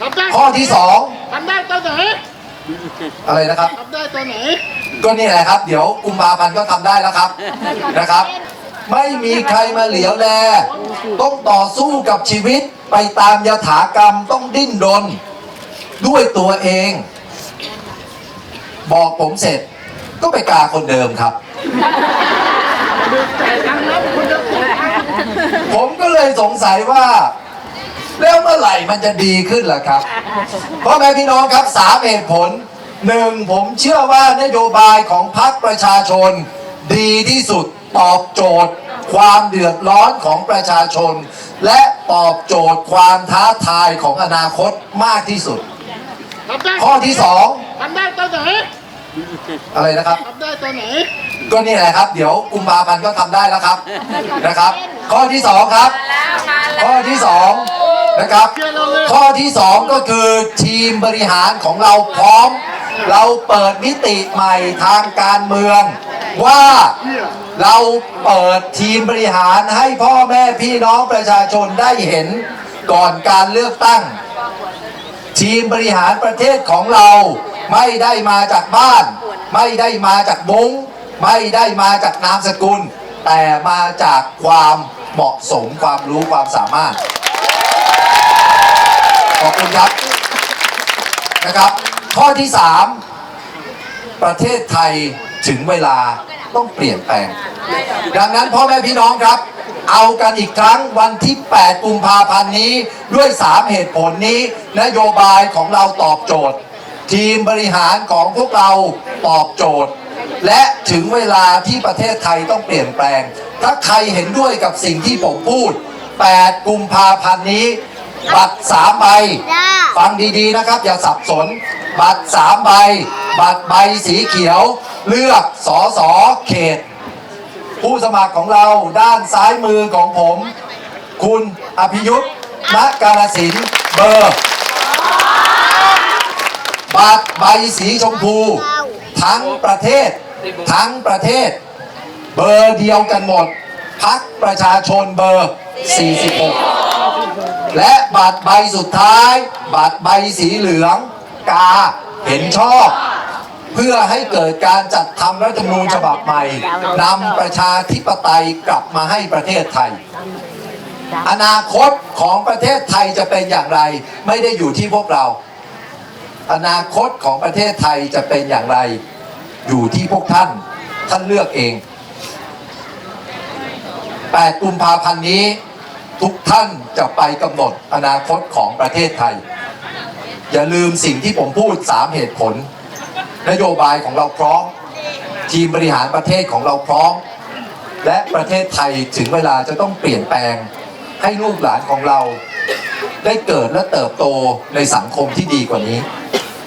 ทำได้ข้อที่สองทำได้ตอนไหนอะไรนะครับ ทำได้ตอนไหน ก็นี่แหละครับ เดี๋ยวกุมภาพันธ์ก็ทำได้แล้วครับนะครับ ไม่มีใครมาเหลียวแลต้องต่อสู้กับชีวิตไปตามยถากรรมต้องดิ้นรนด้วยตัวเอง บอกผมเสร็จ ก็ไปกาคนเดิมครับจ่ายตังค์แล้วคุณจะจ่ายตังค์ผมก็เลยสงสัยว่า แล้วเมื่อไหร่มันจะดีขึ้นล่ะครับเพราะแม่พี่น้องครับสามเหตุผลหนึ่งผมเชื่อว่านโยบายของพรรคประชาชน ดีที่สุดตอบโจทย์ ความเดือดร้อนของประชาชน และตอบโจทย์ความท้าทายของอนาคตมากที่สุดทำได้ข้อที่สองทำได้ตอนไหนอะไรนะครับทำได้ตอนไหนก็นี่แหละครับ เดี๋ยวกุมภาพันธ์ก็ทำได้แล้วครับนะครับ ข้อที่สองครับ ข้อที่สอง นะครับ ข้อที่สองก็คือทีมบริหารของเราพร้อม เราเปิดมิติใหม่ทางการเมือง ว่าเราเปิดทีมบริหารให้พ่อแม่พี่น้องประชาชนได้เห็นก่อนการเลือกตั้ง ทีมบริหารประเทศของเราไม่ได้มาจากบ้าน ไม่ได้มาจากมุ้งไม่ได้มาจากนามสกุล แต่มาจากความเหมาะสมความรู้ความสามารถ ขอบคุณครับนะครับ ข้อที่3ประเทศไทยถึงเวลาต้องเปลี่ยนแปลง ดังนั้นพ่อแม่พี่น้องครับ เอากันอีกครั้งวันที่ 8 กุมภาพันธ์นี้ด้วย 3 เหตุผลนี้ นโยบายของเราตอบโจทย์ ทีมบริหารของพวกเราตอบโจทย์ และถึงเวลาที่ประเทศไทยต้องเปลี่ยนแปลง ถ้าใครเห็นด้วยกับสิ่งที่ผมพูด 8 กุมภาพันธ์นี้ บัตร3ใบ ฟังดีๆนะครับ อย่าสับสน บัตรสามใบ บัตรใบสีเขียว เลือกสอสอเขต ผู้สมัครของเราด้านซ้ายมือของผม คุณอภิยุทธ์ณกาลสินธุ์เบอร์บัตรใบสีชมพู ทั้งประเทศ ทั้งประเทศ เบอร์เดียวกันหมดพักประชาชนเบอร์ 46 และบัตรใบสุดท้าย บัตรใบสีเหลือง กาเห็นชอบ เพื่อให้เกิดการจัดทำรัฐธรรมนูญฉบับใหม่นำประชาธิปไตยกลับมาให้ประเทศไทย อนาคตของประเทศไทยจะเป็นอย่างไร ไม่ได้อยู่ที่พวกเรา อนาคตของประเทศไทยจะเป็นอย่างไร อยู่ที่พวกท่านท่านเลือกเอง 8 กุมภาพันธ์นี้ ทุกท่านจะไปกำหนดอนาคตของประเทศไทย อย่าลืมสิ่งที่ผมพูด 3 เหตุผล นโยบายของเราพร้อม ทีมบริหารประเทศของเราพร้อม และประเทศไทยถึงเวลาจะต้องเปลี่ยนแปลง ให้ลูกหลานของเราได้เกิดและเติบโตในสังคมที่ดีกว่านี้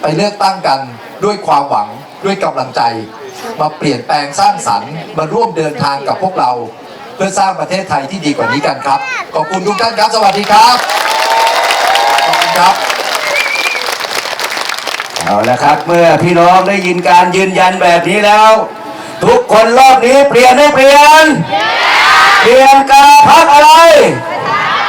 ไปเลือกตั้งกันด้วยความหวังด้วยกำลังใจ มาเปลี่ยนแปลงสร้างสรรค์มาร่วมเดินทางกับพวกเรา พื่อสร้างประเทศไทยที่ดีกว่านี้กันครับ ขอบคุณทุกท่านครับ สวัสดีครับ ขอบคุณครับ เอาละครับเมื่อพี่น้องได้ยินการยืนยันแบบนี้แล้ว ทุกคนรอบนี้เปลี่ยนไม่เปลี่ยน เปลี่ยนกาพักอะไร